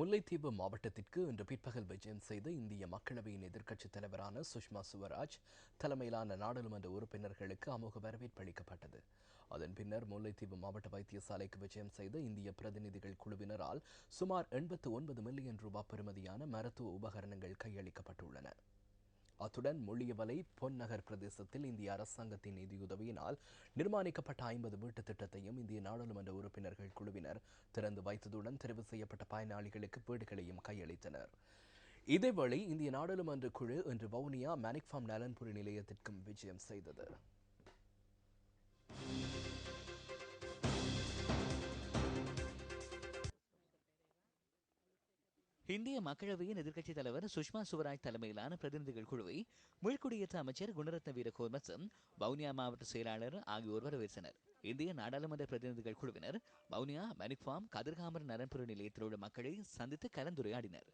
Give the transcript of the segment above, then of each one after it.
முல்லைத்தீவு மாவட்டத்திற்கு இன்று பிற்பகல் விஜயம் செய்த இந்திய மக்களவையின் எதிர்க்கட்சித் தலைவரான சுஷ்மா சுவராஜ் தலைமையிலான நாடாளுமன்ற உறுப்பினர்களுக்கு அமோக வரவேற்பு அளிக்கப்பட்டது. அதன் பின்னர் முல்லைத்தீவு மாவட்ட வைத்தியசாலைக்கு விஜயம் செய்த இந்திய பிரதிநிதிகள் குழுவினரால் சுமார் எண்பத்து ஒன்பது மில்லியன் ரூபாய் பெறுமதியான மருத்துவ உபகரணங்கள் கையளிக்கப்பட்டுள்ளன. அத்துடன் முள்ளியவலை பொன்னகர் பிரதேசத்தில் இந்திய அரசாங்கத்தின் நிதியுதவியினால் நிர்மாணிக்கப்பட்ட ஐம்பது வீட்டு திட்டத்தையும் இந்திய நாடாளுமன்ற உறுப்பினர்கள் குழுவினர் திறந்து வைத்ததுடன் தெரிவு செய்யப்பட்ட பயனாளிகளுக்கு வீடுகளையும் கையளித்தனர். இதேவேளை இந்திய நாடாளுமன்ற குழு இன்று வவுனியா மேனிக்ஃபார்ம் நலன்புரி நிலையத்திற்கும் விஜயம் செய்தது. இந்திய மக்களவையின் எதிர்க்கட்சித் தலைவர் சுஷ்மா சுவராஜ் தலைமையிலான பிரதிநிதிகள் குழுவை மீள்குடியேற்ற அமைச்சர் குணரத்ன வீரகோர் மற்றும் வவுனியா மாவட்ட செயலாளர் ஆகியோர் வரவேற்றனர். இந்திய நாடாளுமன்ற பிரதிநிதிகள் குழுவினர் வவுனியா மணிக்ஃபார்ம் கதிர்காமர் நரன்புற நிலையத்தில் உள்ள மக்களை சந்தித்து கலந்துரையாடினர்.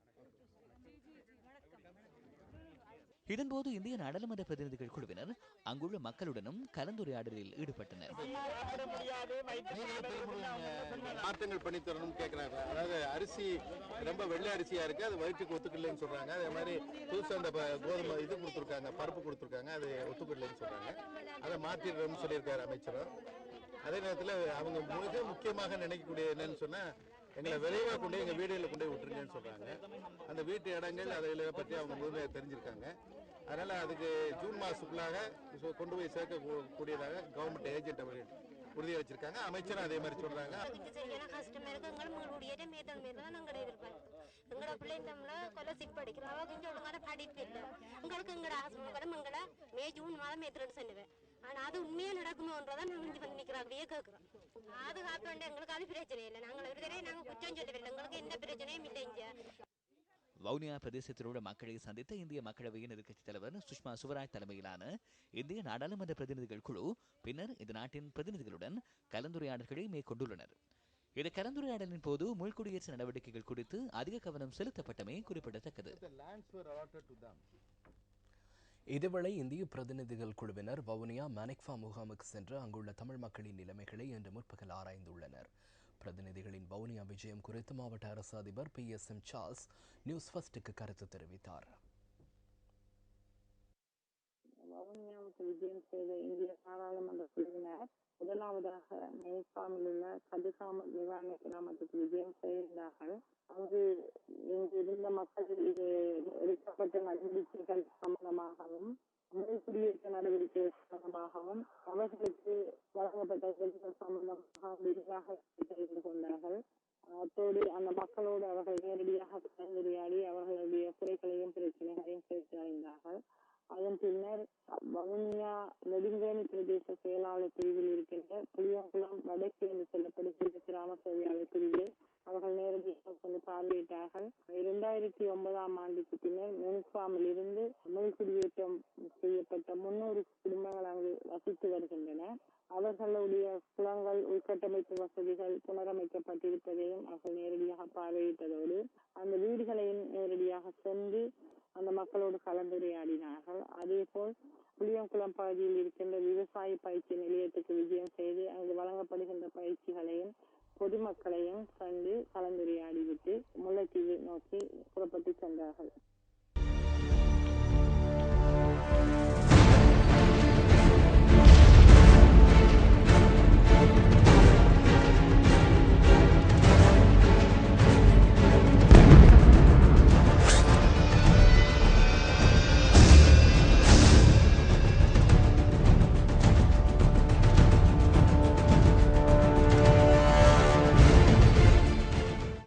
இதன்போது இந்திய நாடாளுமன்ற பிரதிநிதிகள் குழுவினர் அங்குள்ள மக்களுடனும் கலந்துரையாடலில் ஈடுபட்டனர். மாற்றங்கள் பண்ணி தரணும் கேட்கிறாங்க அதாவது அரிசி ரொம்ப வெள்ளை அரிசியா இருக்கு அது வயிற்றுக்கு ஒத்துக்கலைன்னு சொல்றாங்க. அதே மாதிரி புதுசா அந்த கோதுமை இது கொடுத்துருக்காங்க பருப்பு கொடுத்துருக்காங்க அது ஒத்துக்கலைன்னு சொல்றாங்க. அதை மாற்றிடணும்னு சொல்லியிருக்காரு அமைச்சரும் அதே நேரத்தில் அவங்க மிக முக்கியமாக நினைக்கக்கூடிய என்னன்னு சொன்னா எங்களை விரைவாக கொண்டு போய் எங்க வீடுகளில் கொண்டு போய் விட்டுருங்கன்னு சொல்கிறாங்க அந்த வீட்டு இடங்கள் அதில் பற்றி அவங்க முழுமையாக தெரிஞ்சிருக்காங்க. அதனால் அதுக்கு ஜூன் மாதத்துக்குள்ளாக கொண்டு போய் சேர்க்க கூடியதாக கவர்மெண்ட் ஏஜென்ட் அவர்கள் உறுதி வச்சிருக்காங்க. அமைச்சரும் அதே மாதிரி சொல்றாங்க. அதுக்கு சரியான கஷ்டமா இருக்கு. எங்கள் மகளுடைய மேதல் மேல தான் நாங்கள் எதிர்பார்க்கிறோம். எங்களோட பிள்ளை நம்மள கொலசிக் படிக்கிறோம் அவ கொஞ்சம் ஒழுங்கான படிப்பு இல்லை. எங்களுக்கு எங்களோட ஹஸ்பண்ட் எங்களை மே ஜூன் மாதம் ஏத்துறேன்னு சொன்னுவேன் ஆனா அது உண்மையா நடக்கணும்ன்றதை நாங்க இங்க வந்து நிக்கிறோம் கேட்கிறோம். பாதுகாப்பு எங்களுக்கு அது பிரச்சனை இல்லை. நாங்கள் ஒரு தடவை நாங்க குற்றம் சொல்லவில்லை எங்களுக்கு எந்த பிரச்சனையும் இல்லை இங்க. வவுனியா பிரதேசத்தில் உள்ள மக்களை சந்தித்த இந்திய மக்களவையின் எதிர்க்கட்சித் தலைவர் சுஷ்மா சுவராஜ் தலைமையிலான இந்திய நாடாளுமன்ற பிரதிநிதிகள் குழு பின்னர் இந்த நாட்டின் பிரதிநிதிகளுடன் கலந்துரையாடல்களை மேற்கொண்டுள்ளனர். இந்த கலந்துரையாடலின் போது முள்குடியேற்ற நடவடிக்கைகள் குறித்து அதிக கவனம் செலுத்தப்பட்டமை குறிப்பிடத்தக்கது. இதேவேளை இந்திய பிரதிநிதிகள் குழுவினர் வவுனியா மானிக்ஃபா முகாமுக்கு சென்று அங்குள்ள தமிழ் மக்களின் நிலைமைகளை இன்று முற்பகல் ஆராய்ந்துள்ளனர். பிரதிநிதிகளின் வவுனியா விஜயம் குறித்து மாவட்ட அரசு அதிபர் P S M Charles news ஃபர்ஸ்டுக்கு கருத்து தெரிவித்தார். வவுனியாவுக்கு விஜயம் செய்த இந்திய பாராளுமன்ற குழுவினர் முதலாவதாக நேபாளில் உள்ள கதுகாம நிவாரண கிராமத்துக்கு விஜயம் செய்திருந்தார்கள். அங்கு மக்கள் இது எடுக்கப்பட்ட நடவடிக்கைகள் சம்பந்தமாகவும் முதல் குடியேற்ற நடவடிக்கை சம்பந்தமாகவும் அவர்களுக்கு வழங்கப்பட்ட உதவிகள் சம்பந்தமாக விரிவாக தெரிந்து கொண்டார்கள். அத்தோடு அந்த மக்களோடு அவர்கள் நேரடியாக கலந்துரையாடி அவர்களுடைய குறைகளையும் பிரச்சனைகளையும் கேட்டு அறிந்தார்கள். அதன் பின்னர் வவுனியா நெடுங்கேணி பிரதேச செயலாளர் பிரிவில் இருக்கின்ற புளியங்குளம் வடக்கு என்று சொல்லப்படுகின்ற கிராம சேவையாளர் பிரிவில் அவர்கள் நேரடியாக சென்று பார்வையிட்டார்கள். இரண்டாயிரத்தி ஒன்பதாம் ஆண்டுக்கு பின்னர் மென்ஸ்வாமில் இருந்து மீள்குடியேற்றம் செய்யப்பட்ட முன்னூறு குடும்பங்கள் அங்கு வசித்து வருகின்றன. அவர்களுடைய குளங்கள் உள்கட்டமைப்பு வசதிகள் புனரமைக்கப்பட்டிருப்பதையும் அவர்கள் நேரடியாக பார்வையிட்டதோடு அந்த வீடுகளையும் நேரடியாக சென்று அந்த மக்களோடு கலந்துரையாடினார்கள். அதே போல் புளியங்குளம் பகுதியில் இருக்கின்ற விவசாய பயிற்சி நிலையத்துக்கு விஜயம் செய்து அங்கு வழங்கப்படுகின்ற பயிற்சிகளையும் பொதுமக்களையும் கண்டு கலந்துரையாடிவிட்டு முல்லைத்தீவை நோக்கி புறப்பட்டு சென்றார்கள்.